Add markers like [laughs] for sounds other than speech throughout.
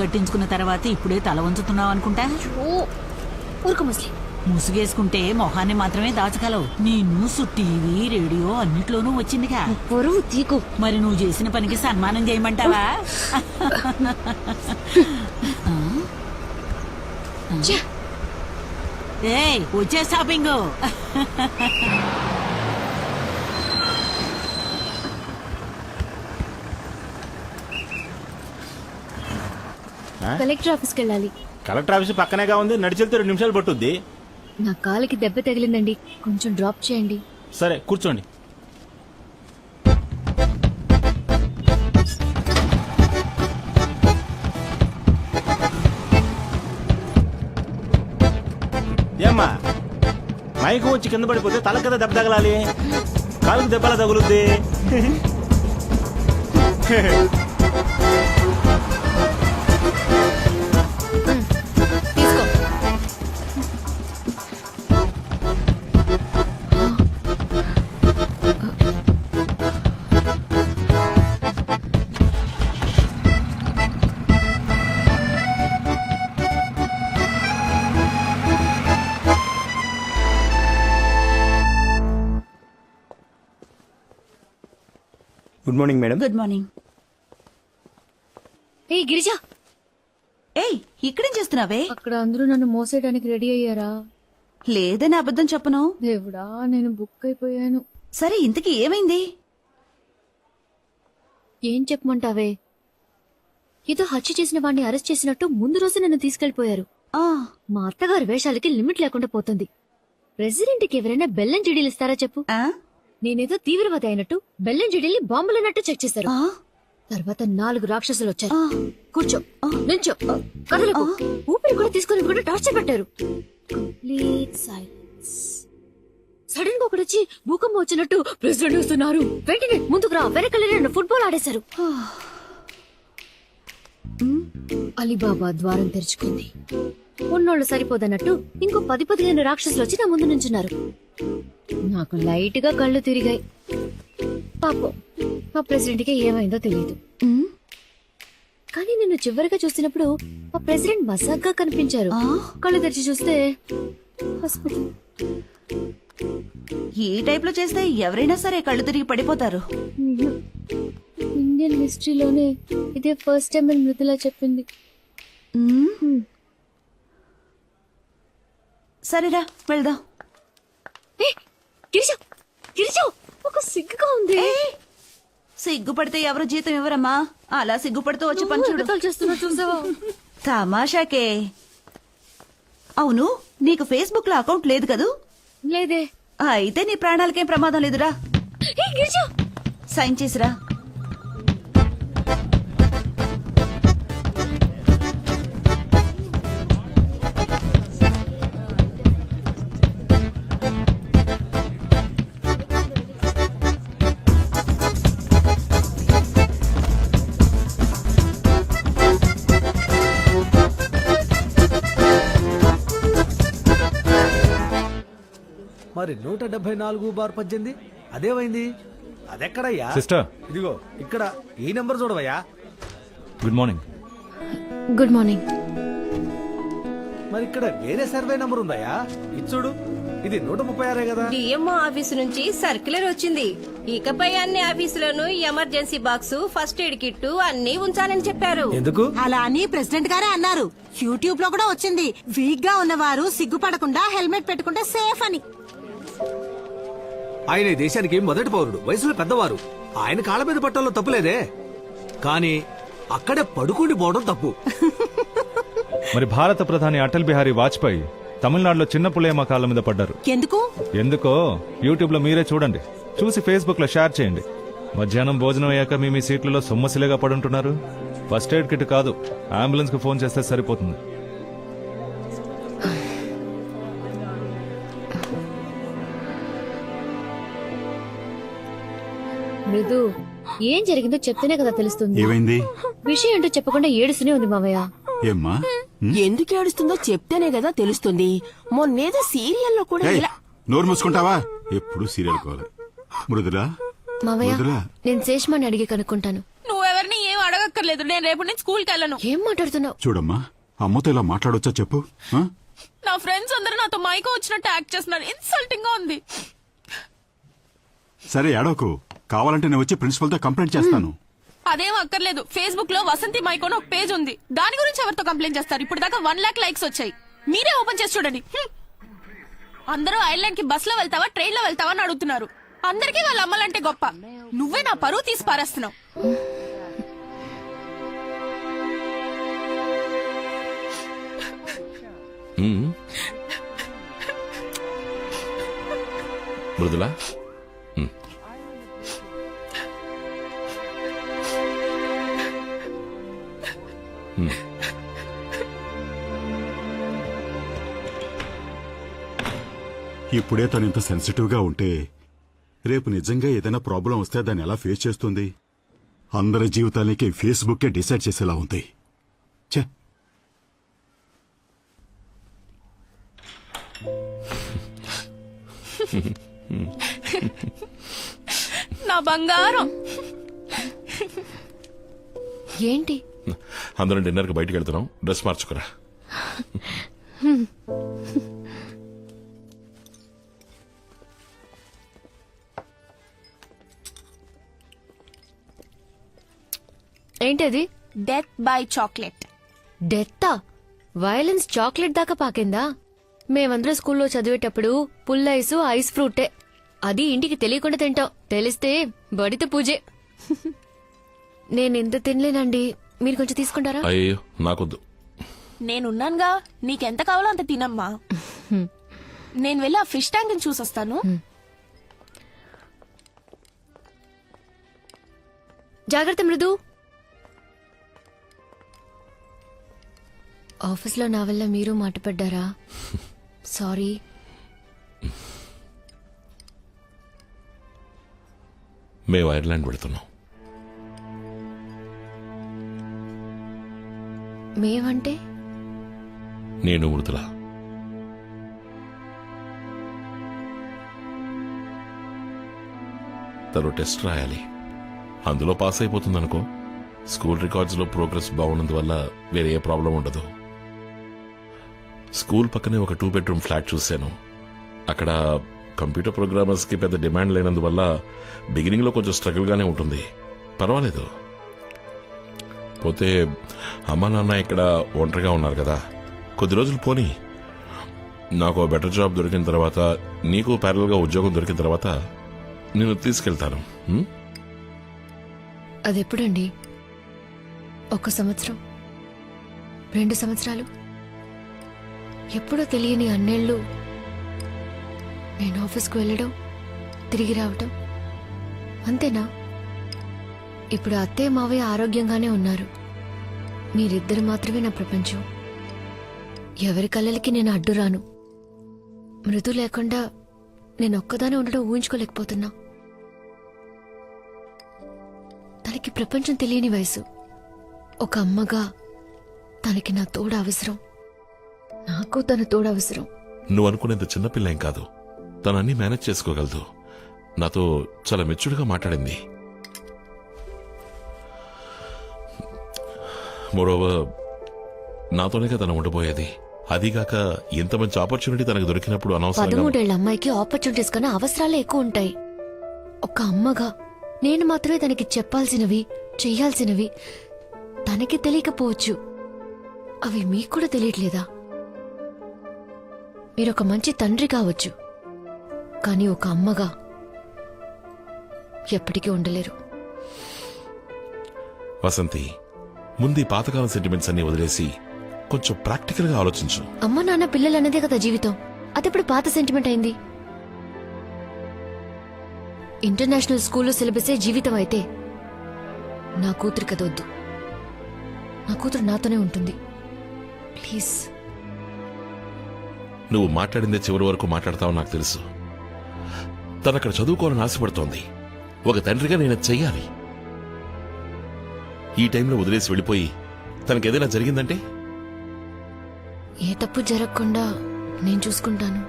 కట్టించుకున్న తర్వాత ఇప్పుడే తల వంచుతున్నావు అనుకుంటా? ఓ ఊరుకు ముస్లిం. ముసుగేసుకుంటే మొహాన్ని మాత్రమే దాచగలవు. నీ న్యూస్ టీవీ రేడియో అన్నిట్లోనూ వచ్చిందిగా. పొరువు తీకు. మరి నువ్వు చేసిన పనికి సన్మానం చేయమంటావా? ఏ వచ్చే షాపింగ్. కలెక్టర్ ఆఫీస్కి వెళ్ళాలి. కలెక్టర్ ఆఫీస్ పక్కనేగా ఉంది నడిచెళ్తే రెండు నిమిషాలు పట్టుద్ది. నా కాలికి దెబ్బ తగిలిందండి కొంచెం డ్రాప్ చేయండి. సరే కూర్చోండి. ఏమ్మా మైకు వచ్చి కింద పడిపోతే తల కదా దెబ్బ తగలాలి. కాలుకు దెబ్బలా తగులుద్ది. Good morning madam good morning ఏ గిరిజా. ఏయ్ ఇక్కడేం చేస్తున్నావే? అక్కడ అందరూ నన్ను మోసేయడానికి రెడీ అయ్యారా? లేదని అబద్ధం చెప్పను? దేవుడా నేను బుక్ అయిపోయాను. సరే ఇంతకీ ఏమైంది? ఏం చెప్పమంటావే? ఏదో హత్య చేసిన వాడిని అరెస్ట్ చేసినట్టు ముందు రోజు నన్ను తీసుకెళ్ళిపోయారు ఆ. మా అత్తగారి వేషాలకి లిమిట్ లేకుండా పోతుంది. ప్రెసిడెంట్కి ఎవరైనా బెల్లం చెడీలు ఇస్తారా చెప్పు? ఆ? నేనేదో తీవ్రవాది అయినట్టు బెల్లం చెడీల్ని బాంబులున్నట్టు చెక్ చేశారు? తర్వాత నాలుగు రాక్షసులు వచ్చారు. కూర్చో నుంచో కదలకు. ఊపిరి కూడా తీసుకొని కూడా టార్చర్ పెట్టారు. సడన్గా ఒకడు వచ్చి భూకంపం వచ్చినట్టు ప్రెసిడెంట్ వస్తున్నారు వెంటనే ముందుకు రా వెనకలే నన్ను ఫుట్బాల్ ఆడేశారు. అలీబాబా ద్వారం తెరుచుకుంది. ఉన్నోళ్ళు సరిపోదన్నట్టు ఇంకో పది పదిహేను రాక్షసులు వచ్చి నా ముందు నుంచున్నారు. నాకు లైట్గా కళ్ళు తిరిగాయి. పాపం మా ప్రెసిడెంట్కి ఏమైందో తెలియదు కానీ నిన్ను చివరిగా చూసినప్పుడు మా ప్రెసిడెంట్ మసాగ్గా కనిపించారు? కళ్ళు తెరిచి చూస్తే హాస్పిటల్. ఈ టైప్లో చేస్తే ఎవరైనా సరే కళ్ళు తిరిగి పడిపోతారు. ఇండియన్ హిస్టరీలోనే ఇదే ఫస్ట్ టైం అని మృదులా చెప్పింది. సరేరా వెళ్దాం. గిరిజ గిరిజ ఒక సిగ్గుగా ఉంది. సిగ్గుపడితే ఎవరు జీతం ఇవ్వరమ్మా? అలా సిగ్గుపడుతూ వచ్చి పని చేస్తున్నా చూసావా? [laughs] తమాషాకే. అవును నీకు ఫేస్బుక్లో అకౌంట్ లేదు కదూ? లేదే. అయితే నీ ప్రాణాలకేం ప్రమాదం లేదురా. సైన్ చేసిరా. మరి నూట డెబ్బై నాలుగు బార్ పద్దెనిమిది? అదేమైంది? అదెక్కడయ్యా? సిస్టర్. ఇదిగో ఇక్కడ ఈ number చూడవయ్యా. Good morning. Good morning. మరి ఇక్కడ వేరే సర్వే నెంబర్ ఉందయ్యా. ఇది చూడు ఇది నూట ముప్పై ఆరే కదా. డిఎంఓ ఆఫీసు నుంచి సర్క్యులర్ వచ్చింది. ఇకపై అన్ని ఆఫీసులను emergency box first aid kit అన్ని ఉంచాలని చెప్పారు. ఎందుకు? అలా అని ప్రెసిడెంట్ గారే అన్నారు. యూట్యూబ్లో కూడా వచ్చింది. వీక్గా ఉన్నవారు సిగ్గుపడకుండా హెల్మెట్ పెట్టుకుంటే సేఫ్ అని. ఆయన ఈ దేశానికి మొదటి పౌరుడు వయసులో పెద్దవారు. ఆయన కాళ్ళ మీద పట్టడంలో తప్పులేదే కానీ అక్కడే పడుకుండి పోవడం తప్పు. [laughs] మరి భారత ప్రధాని అటల్ బిహారీ వాజ్పేయి తమిళనాడులో చిన్న పులేమ కాళ్ళ మీద పడ్డారు. ఎందుకు? ఎందుకో? యూట్యూబ్లో మీరే చూడండి. చూసి ఫేస్బుక్లో షేర్ చేయండి. మధ్యాహ్నం భోజనం అయ్యాక మీ మీ సీట్లలో సొమ్మసిలేగా పడుంటున్నారు. ఫస్ట్ ఎయిడ్ కిట్ కాదు అంబులెన్స్కు ఫోన్ చేస్తే సరిపోతుంది. మృదు ఏం జరిగిందో చెప్తేనే కదా తెలుస్తుంది. ఏమైంది? విషయం ఏంటో చెప్పకుండా ఏడుస్తూనే ఉంది మావయ్య. ఏమ్మా? ఎందుకు ఏడుస్తుందో చెప్తేనే కదా తెలుస్తుంది. మొన్నేదో సీరియల్లో కూడా ఏయ్, ఇలా నోరు మూసుకుంటావా? ఎప్పుడు సీరియల్ కావాలి మృదులా? మావయ్య మృదులా? నేను శేష్మాని అడిగి కనుక్కుంటాను. నువ్వెవరిని ఏం అడగ అక్కర్లేదు నేను రేపు నుంచి స్కూల్కి వెళ్ళను. ఏం మాట్లాడుతున్నావు? చూడమ్మా అమ్మతో ఇలా మాట్లాడొచ్చా చెప్పు ఆ? నా ఫ్రెండ్స్ అందరూ నాతో మైకో వచ్చినట్టు యాక్ట్ చేస్తున్నారు. ఇన్సల్టింగ్గా ఉంది. సరే ఏడవకు. కావాలంటే నేను వచ్చి ప్రిన్సిపల్తో కంప్లైంట్ చేస్తాను. అదేం అక్కర్లేదు. ఫేస్బుక్లో వసంతి మైకోన్ ఒక పేజ్ ఉంది. దాని గురించి ఎవరితో కంప్లైంట్ చేస్తారు? ఇప్పుడు దాకా వన్ లాక్ లైక్స్ వచ్చాయి. మీరే ఓపెన్ చేసి చూడండి. హ్మ్. అందరూ ఐర్లాండ్కి బస్లో వెళ్తావా ట్రైన్లో వెళ్తావా అని అడుగుతున్నారు. అందరికీ వాళ్ళ అమ్మలంటే గొప్ప. నువ్వే నా పరువు తీసి పారేస్తున్నావు. మృదుల. ఇప్పుడే తను ఇంత సెన్సిటివ్గా ఉంటే రేపు నిజంగా ఏదైనా ప్రాబ్లం వస్తే దాన్ని ఎలా ఫేస్ చేస్తుంది? అందరి జీవితానికి ఫేస్బుక్కే డిసైడ్ చేసేలా ఉంది. ఛే! నా బంగారం. ఏంటి? అందరం డిన్నర్కి బయటికి వెళ్తున్నాం. డ్రెస్ మార్చుకురా. ఏంటది? డెత్ బై చాక్లెట్ డెత్తా వైలెన్స్ చాక్లెట్ దాకా పాకిందా? మేమందరం స్కూల్లో చదివేటప్పుడు పుల్ల ఐసు ఐస్ ఫ్రూటే. అది ఇంటికి తెలియకుండా తింటాం. తెలిస్తే బడిత పూజే. [laughs] నేను ఇంత తినలేనండి. మీరు కొంచెం తీసుకుంటారా? అయ్యో నాకొద్దు. నేనున్నానుగా నీకెంత కావాలో అంత తినమ్మా. నేను వెళ్ళి ఆ ఫిష్ ట్యాంక్ చూసొస్తాను. జాగ్రత్త మృదు. ఆఫీస్లో నా వల్ల మీరు మాట పడ్డారా సారీ. మేము ఐర్లాండ్ వెళుతున్నాం. మేమంటే? నేను మృదుల తను టెస్ట్ రాయాలి. అందులో పాస్ అయిపోతుందనుకో స్కూల్ రికార్డ్స్లో ప్రోగ్రెస్ బాగున్నందువల్ల వేరే ఏ ప్రాబ్లం ఉండదు. స్కూల్ పక్కనే ఒక టూ బెడ్రూమ్ ఫ్లాట్ చూశాను. అక్కడ కంప్యూటర్ ప్రోగ్రామర్స్కి పెద్ద డిమాండ్ లేనందువల్ల బిగినింగ్లో కొంచెం స్ట్రగుల్గానే ఉంటుంది. పర్వాలేదు. పోతే అమ్మ నాన్న ఇక్కడ ఒంటరిగా ఉన్నారు కదా. కొద్ది రోజులు పోనీ. నాకు బెటర్ జాబ్ దొరికిన తర్వాత నీకు ప్యారల్గా ఉద్యోగం దొరికిన తర్వాత నేను తీసుకెళ్తాను. ఉం? అది ఒక సంవత్సరం? రెండు సంవత్సరాలు? ఎప్పుడో తెలియని అన్నేళ్ళు నేను ఆఫీస్కు వెళ్ళడం తిరిగి రావటం అంతేనా? ఇప్పుడు అత్తయ్య మావయ్య ఆరోగ్యంగానే ఉన్నారు. మీరిద్దరు మాత్రమే నా ప్రపంచం. ఎవరి కళ్ళలకి నేను అడ్డురాను మృదు లేకుండా నేను ఒక్కదానే ఉండడం ఊహించుకోలేకపోతున్నా. తనకి ప్రపంచం తెలియని వయసు. ఒక అమ్మగా తనకి నా తోడు అవసరం. నాకు తన తోడు అవసరం. నువ్వు అనుకునేంత చిన్నపిల్లేం కాదు. తనన్నీ మేనేజ్ చేసుకోగలదు. నాతో చాలా మెచ్చుడుగా మాట్లాడింది. మరోవర్ నాతోనే తను ఉండబోయేది అదిగాక ఇంత మంచి ఆపర్చునిటీ తనకు దొరికినప్పుడు అనవసరంగా పదమూడేళ్ళ అమ్మాయికి ఆపర్చునిటీస్ కన్నా అవసరాలే ఎక్కువ ఉంటాయి. ఒక అమ్మగా నేను మాత్రమే తనకి చెప్పాల్సినవి చెయ్యాల్సినవి తనకి తెలియకపోవచ్చు. అవి మీకు కూడా తెలియట్లేదా? మీరొక మంచి తండ్రి కావచ్చు. కానీ ఒక అమ్మగా ఎప్పటికీ ఉండలేరు. వసంతి ముందు ఈ పాతకాలం సెంటిమెంట్స్ అన్ని వదిలేసి కొంచెం ప్రాక్టికల్గా ఆలోచించు. అమ్మ నాన్న పిల్లలు అన్నదే కదా జీవితం. అదెప్పుడు పాత సెంటిమెంట్ అయింది? ఇంటర్నేషనల్ స్కూల్లో సిలబసే జీవితం అయితే నా కూతురు కదొద్దు నా కూతురు నాతోనే ఉంటుంది. ప్లీజ్ నువ్వు మాట్లాడిందే చివరి వరకు మాట్లాడతావు నాకు తెలుసు. తను అక్కడ చదువుకోవాలని ఆశపడుతోంది. ఒక తండ్రిగా నేను చెయ్యాలి. ఈ టైంలో వదిలేసి వెళ్ళిపోయి తనకేదైనా జరిగిందంటే? ఏ తప్పు జరగకుండా నేను చూసుకుంటాను.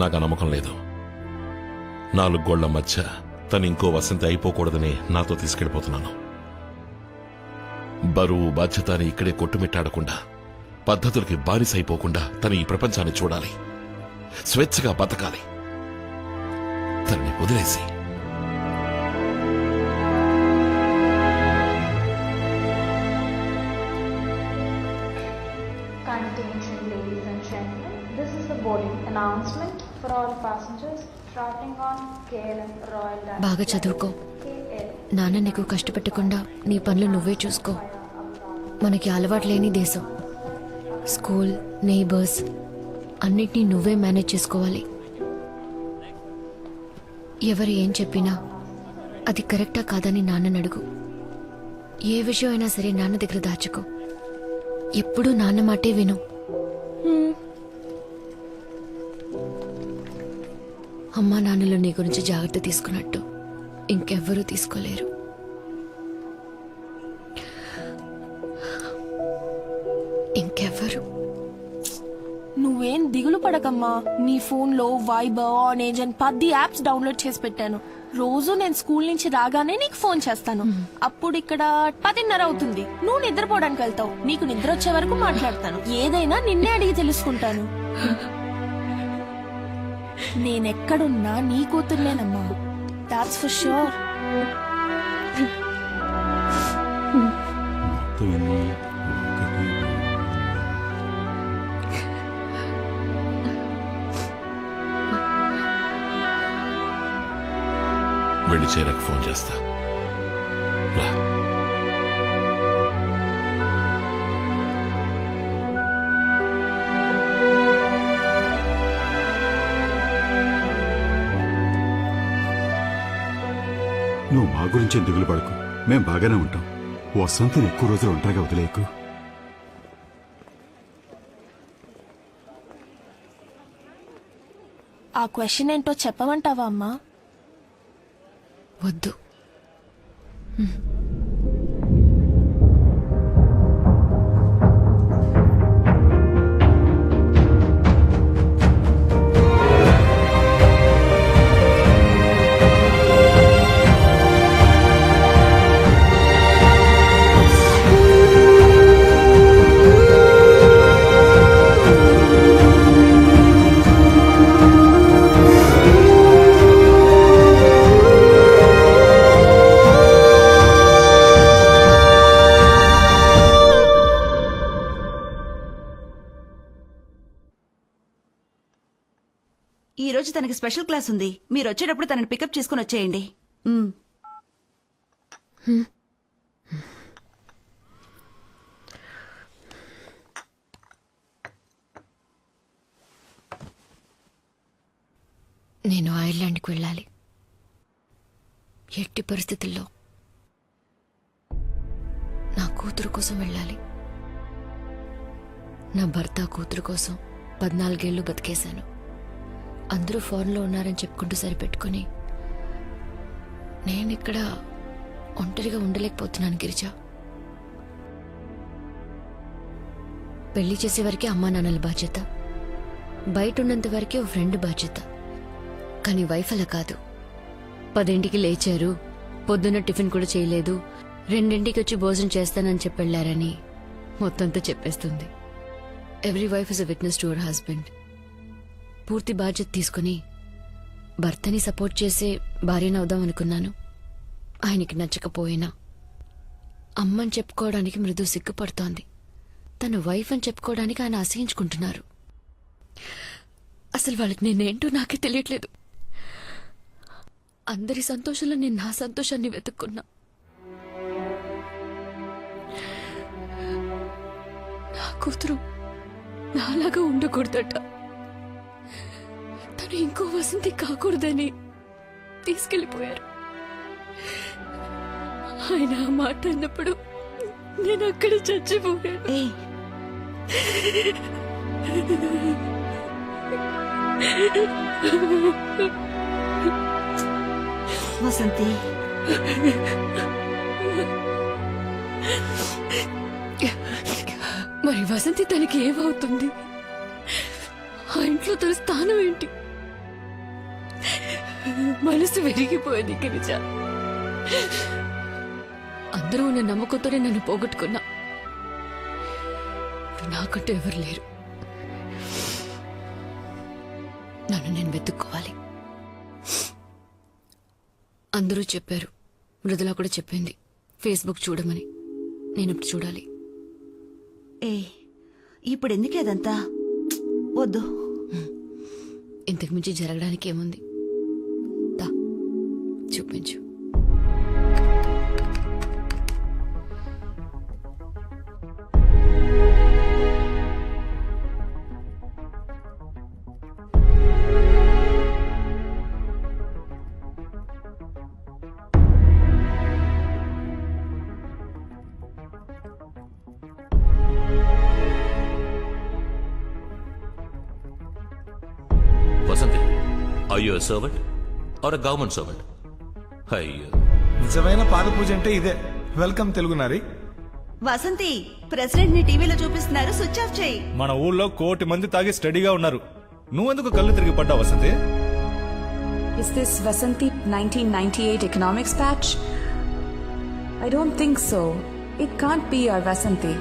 నాకు ఆ నమ్మకం లేదు. నాలుగు గోళ్ళ మధ్య తను ఇంకో వసంతి అయిపోకూడదని నాతో తీసుకెళ్ళిపోతున్నాను. బరువు బాధ్యత అని ఇక్కడే కొట్టుమిట్టాడకుండా పద్ధతులకి బానిసైపోకుండా తన ఈ ప్రపంచాన్ని చూడాలి. స్వేచ్ఛగా బతకాలి. తనని వదిలేసి Attention ladies and gentlemen, this is the boarding announcement for all passengers traveling on KLM Royal Dutch బాగా చదువుకో. నాన్న నీకు కష్టపెట్టకుండా నీ పనులు నువ్వే చూసుకో. మనకి అలవాటు లేని దేశం. స్కూల్ నేబర్స్ అన్నిటినీ నువ్వే మేనేజ్ చేసుకోవాలి. ఎవరు ఏం చెప్పినా అది కరెక్టా కాదని నాన్నని అడుగు. ఏ విషయం అయినా సరే నాన్న దగ్గర దాచుకో. ఎప్పుడూ నాన్న మాటే విను. అమ్మా నాన్నలు నీ గురించి జాగ్రత్త తీసుకున్నట్టు ఇంకెవ్వరూ తీసుకోలేరు. ఇంకెవ్వరు. నువ్వేం దిగులు పడకమ్మా. నీ ఫోన్లో వైబర్ ఆనేజ్ అని పది యాప్స్ డౌన్లోడ్ చేసి పెట్టాను. రోజు నేను స్కూల్ నుంచి రాగానే నీకు ఫోన్ చేస్తాను. అప్పుడు ఇక్కడ పదిన్నర అవుతుంది. నువ్వు నిద్రపోవడానికి వెళ్తావు. నీకు నిద్ర వచ్చే వరకు మాట్లాడతాను. ఏదైనా నిన్నే అడిగి తెలుసుకుంటాను. నేనెక్కడున్నా నీ కూతుర్నేనమ్మా. దాట్స్ ఫర్ షూర్ వెళ్ళి చేరకు ఫోన్ చేస్తా. రా. నువ్వు మా గురించి దిగులు పడకు మేం బాగానే ఉంటాం. వసంతిని ఎక్కువ రోజులు ఒంటరిగా వదిలేకు ఆ క్వశ్చన్ ఏంటో చెప్పమంటావా అమ్మా? వద్దు. ఈ రోజు తనకి స్పెషల్ క్లాస్ ఉంది. మీరు వచ్చేటప్పుడు తనని పికప్ చేసుకుని వచ్చేయండి. ఉమ్. నేను ఐర్లాండ్కి వెళ్ళాలి. ఎట్టి పరిస్థితుల్లో నా కూతురు కోసం వెళ్ళాలి. నా భర్త కూతురు కోసం పద్నాలుగేళ్ళు బతికేశాను. అందరూ ఫారెన్లో ఉన్నారని చెప్పుకుంటూ సరిపెట్టుకుని నేను ఇక్కడ ఒంటరిగా ఉండలేకపోతున్నాను గిరిజ. పెళ్ళి చేసే వరకే అమ్మా నాన్నల బాధ్యత. బయట ఉన్నంత వరకే ఓ ఫ్రెండ్ బాధ్యత. కానీ వైఫ్ అలా కాదు. పదింటికి లేచారు పొద్దున్న టిఫిన్ కూడా చేయలేదు రెండింటికి వచ్చి భోజనం చేస్తానని చెప్పెళ్ళారని మొత్తంతో చెప్పేస్తుంది. Every wife is a witness to our husband పూర్తి బాధ్యత తీసుకుని భర్తని సపోర్ట్ చేసే భార్యనవుదాం అనుకున్నాను. ఆయనకి నచ్చకపోయినా అమ్మని చెప్పుకోవడానికి మృదు సిగ్గుపడుతోంది. తన వైఫ్ అని చెప్పుకోవడానికి ఆయన అసహించుకుంటున్నారు. అసలు వాళ్ళకి నేనేంటో నాకే తెలియట్లేదు. అందరి సంతోషంలో నేను నా సంతోషాన్ని వెతుక్కున్నా. నా కూతురు నాలాగా ఉండకూడదట. తను ఇంకో వసంతి కాకూడదని తీసుకెళ్ళిపోయారు ఆయన ఆ మాట అన్నప్పుడు నేను అక్కడ చచ్చిపోయాను. వసంతి. మరి వసంతి తనకి ఏమవుతుంది? ఆ ఇంట్లో తన స్థానం ఏంటి? మనసు విరిగిపోయింది గిరిజ. అందరూ ఉన్న నమ్మకంతోనే నన్ను పోగొట్టుకున్నా. నాకంటూ ఎవరు లేరు. నన్ను నేను వెతుక్కోవాలి. అందరూ చెప్పారు. మృదుల కూడా చెప్పింది. ఫేస్బుక్ చూడమని. నేను ఇప్పుడు చూడాలి. ఏ ఇప్పుడు ఎందుకు అదంతా? వద్దు. ఇంతకు మించి జరగడానికి ఏముంది? I you servant are a government servant అయ్యో నిజమైన పాద పూజ అంటే ఇదే. వెల్కమ్ తెలుగునారి వసంతి ప్రెసిడెంట్ని టీవీలో చూపిస్తున్నారు. స్విచ్ ఆఫ్ చేయి. మన ఊళ్ళో కోటి మంది తాగి స్టడీగా ఉన్నారు. నువ్వెందుకు కళ్ళు తిరిగి పడ్డావు Vasanthi? Is this Vasanti 1998 economics patch? I don't think so. It can't be our Vasanti.